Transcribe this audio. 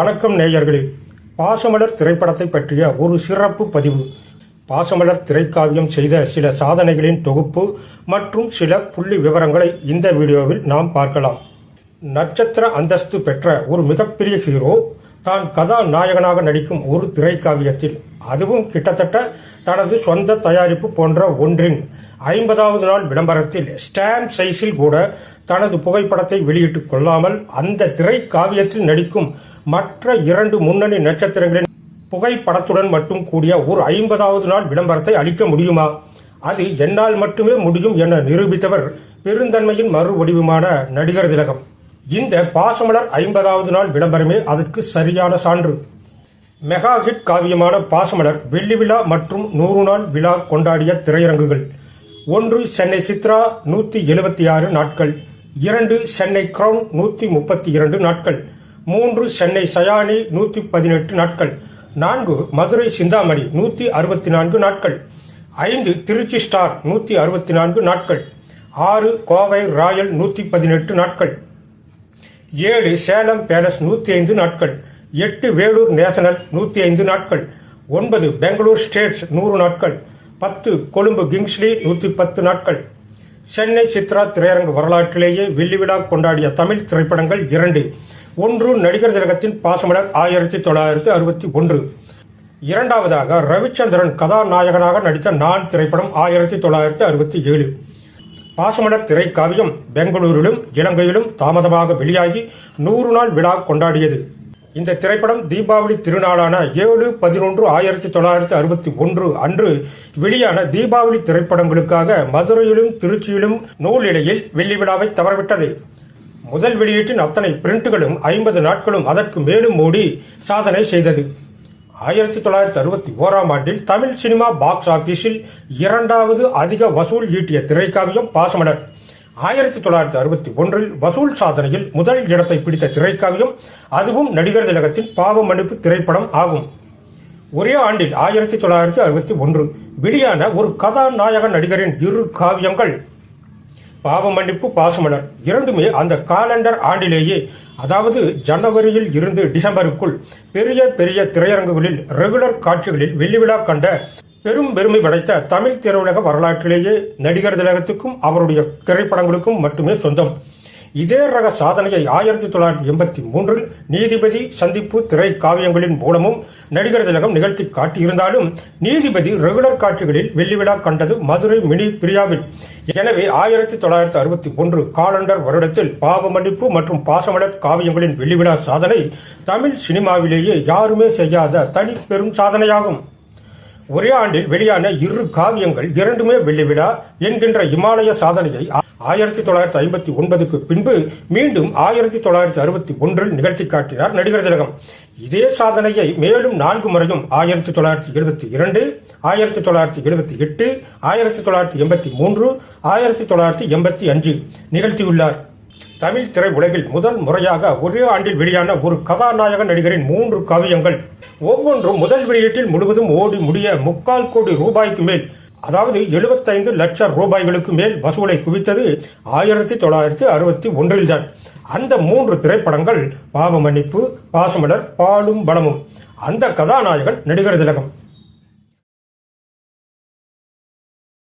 வணக்கம் நேயர்களே. பாசமலர் திரைப்படத்தை பற்றிய ஒரு சிறப்பு பதிவு. பாசமலர் திரைக்காவியம் செய்த சில சாதனைகளின் தொகுப்பு மற்றும் சில புள்ளி விவரங்களை இந்த வீடியோவில் நாம் பார்க்கலாம். நட்சத்திர அந்தஸ்து பெற்ற ஒரு மிகப்பெரிய ஹீரோ தான் கதாநாயகனாக நடிக்கும் ஒரு திரைக்காவியத்தில். அதுவும் கிட்டத்தட்ட தனது சொந்த தயாரிப்பு போன்ற ஒன்றின் ஐம்பதாவது நாள் விளம்பரத்தில் ஸ்டாம்ப் சைஸில் கூட தனது புகைப்படத்தை வெளியிட்டுக் கொள்ளாமல் அந்த திரைக்காவியத்தில் நடிக்கும் மற்ற இரண்டு முன்னணி நட்சத்திரங்களின் புகைப்படத்துடன் மட்டும் கூடிய ஒரு ஐம்பதாவது நாள் விளம்பரத்தை அளிக்க முடியுமா? அது என்னால் மட்டுமே முடியும் என நிரூபித்தவர் பெருந்தன்மையின் மறு வடிவமான நடிகர் திலகம். இந்த பாசமலர் ஐம்பதாவது நாள் விளம்பரமே அதற்கு சரியான சான்று. மெகா ஹிட் காவியமான பாசமலர் வெள்ளி விழா மற்றும் நூறு நாள் விழா கொண்டாடிய திரையரங்குகள். ஒன்று சென்னை சித்ரா நூற்றி எழுபத்தி ஆறு நாட்கள். இரண்டு சென்னை கிரவுன் நூற்றி முப்பத்தி இரண்டு நாட்கள். மூன்று சென்னை சயானி நூற்றி பதினெட்டு நாட்கள். நான்கு மதுரை சிந்தாமணி நூற்றி அறுபத்தி நான்கு நாட்கள். ஐந்து திருச்சி ஸ்டார் நூற்றி அறுபத்தி நான்கு நாட்கள். ஆறு கோவை ராயல் நூற்றி பதினெட்டு நாட்கள். ஏழு சேலம் பேலஸ் நூற்றி ஐந்து நாட்கள் எட்டு வேலூர் நேஷனல் நூற்றி ஐந்து நாட்கள் ஒன்பது பெங்களூர் ஸ்டேட்ஸ் நூறு நாட்கள் பத்து கொழும்பு கிங்ஸ்லி நூற்றி பத்து நாட்கள். சென்னை சித்ரா திரையரங்கு வரலாற்றிலேயே வெள்ளி விழா கொண்டாடிய தமிழ் திரைப்படங்கள் இரண்டு. ஒன்று நடிகர் திலகத்தின் பாசமலர் ஆயிரத்தி தொள்ளாயிரத்தி அறுபத்தி ஒன்று. இரண்டாவதாக ரவிச்சந்திரன் கதாநாயகனாக நடித்த நான் திரைப்படம் ஆயிரத்தி தொள்ளாயிரத்தி அறுபத்தி ஏழு. பாசமலர் திரைக்காவியம் பெங்களூரிலும் இலங்கையிலும் தாமதமாக வெளியாகி நூறு நாள் விழா கொண்டாடியது. இந்த திரைப்படம் தீபாவளி திருநாளான ஏழு பதினொன்று ஆயிரத்தி தொள்ளாயிரத்தி அறுபத்தி ஒன்று அன்று வெளியான தீபாவளி திரைப்படங்களுக்காக மதுரையிலும் திருச்சியிலும் நூல் நிலையில் வெள்ளி விழாவை தவறவிட்டது. முதல் வெளியீட்டின் அத்தனை பிரிண்டுகளும் ஐம்பது நாட்களும் அதற்கு மேலும் மூடி சாதனை செய்தது. ஆயிரத்தி தொள்ளாயிரத்தி அறுபத்தி ஓராம் ஆண்டில் தமிழ் சினிமா பாக்ஸ் ஆபீஸில் இரண்டாவது அதிக வசூல் ஈட்டிய திரைக்காவியம் பாசமலர். ஆயிரத்தி தொள்ளாயிரத்தி அறுபத்தி ஒன்றில் வசூல் சாதனையில் முதல் இடத்தை பிடித்த திரைக்காவியம் அதுவும் நடிகர் திலகத்தின் பாவ மன்னிப்பு திரைப்படம் ஆகும். ஒரே ஆண்டில் ஆயிரத்தி தொள்ளாயிரத்தி அறுபத்தி ஒன்று வெளியான ஒரு கதாநாயக நடிகரின் இரு காவியங்கள் பாவ மன்னிப்பு பாசமலர். இரண்டுமே அந்த காலண்டர் ஆண்டிலேயே அதாவது ஜனவரியில் இருந்து டிசம்பருக்குள் பெரிய பெரிய திரையரங்குகளில் ரெகுலர் காட்சிகளில் வெள்ளி விழா கண்ட பெரும் பெருமை படைத்த தமிழ் திரையுலக வரலாற்றிலேயே நடிகர் திலகத்துக்கும் அவருடைய திரைப்படங்களுக்கும் மட்டுமே சொந்தம். இதே ரக சாதனையை ஆயிரத்தி தொள்ளாயிரத்தி எண்பத்தி மூன்றில் நீதிபதி சந்திப்பு திரை காவியங்களின் மூலமும் நடிகர் திலகம் நிகழ்த்தி காட்டியிருந்தாலும் நீதிபதி ரெகுலர் காட்சிகளில் வெள்ளி விழா கண்டது மதுரை மினி பிரியாவில். எனவே ஆயிரத்தி தொள்ளாயிரத்தி அறுபத்தி ஒன்று காலண்டர் வருடத்தில் பாவ மன்னிப்பு மற்றும் பாசமலர் காவியங்களின் வெள்ளி விழா சாதனை தமிழ் சினிமாவிலேயே யாருமே செய்யாத தனி பெரும் சாதனையாகும். ஒரே ஆண்டில் வெளியான இரு காவியங்கள் இரண்டுமே வெள்ளிவிழா என்கின்ற இமாலய சாதனையை ஆயிரத்தி தொள்ளாயிரத்தி ஐம்பத்தி ஒன்பதுக்கு பின்பு மீண்டும் ஆயிரத்தி தொள்ளாயிரத்தி அறுபத்தி ஒன்றில் நிகழ்த்தி காட்டினார் நடிகர் திலகம். இதே சாதனையை மேலும் நான்கு முறையும் ஆயிரத்தி தொள்ளாயிரத்தி எழுபத்தி இரண்டு ஆயிரத்தி தொள்ளாயிரத்தி எழுபத்தி எட்டு ஆயிரத்தி தொள்ளாயிரத்தி எண்பத்தி மூன்று ஆயிரத்தி தொள்ளாயிரத்தி எண்பத்தி அஞ்சு நிகழ்த்தியுள்ளார். தமிழ் திரையுலகில் முதல் முறையாக ஒரே ஆண்டில் வெளியான ஒரு கதாநாயக நடிகரின் மூன்று காவியங்கள். ஒவ்வொன்றும் முதல் வெளியீட்டில் முழுவதும் ஓடி முடிய முக்கால் கோடி ரூபாய்க்கு மேல் அதாவது எழுபத்தைந்து லட்சம் ரூபாய்களுக்கு மேல் வசூலை குவித்தது ஆயிரத்தி தொள்ளாயிரத்தி அறுபத்தி ஒன்றில்தான். அந்த மூன்று திரைப்படங்கள் பாவமன்னிப்பு பாசமலர் பாலும் பலமும். அந்த கதாநாயகன் நடிகர் திலகம்.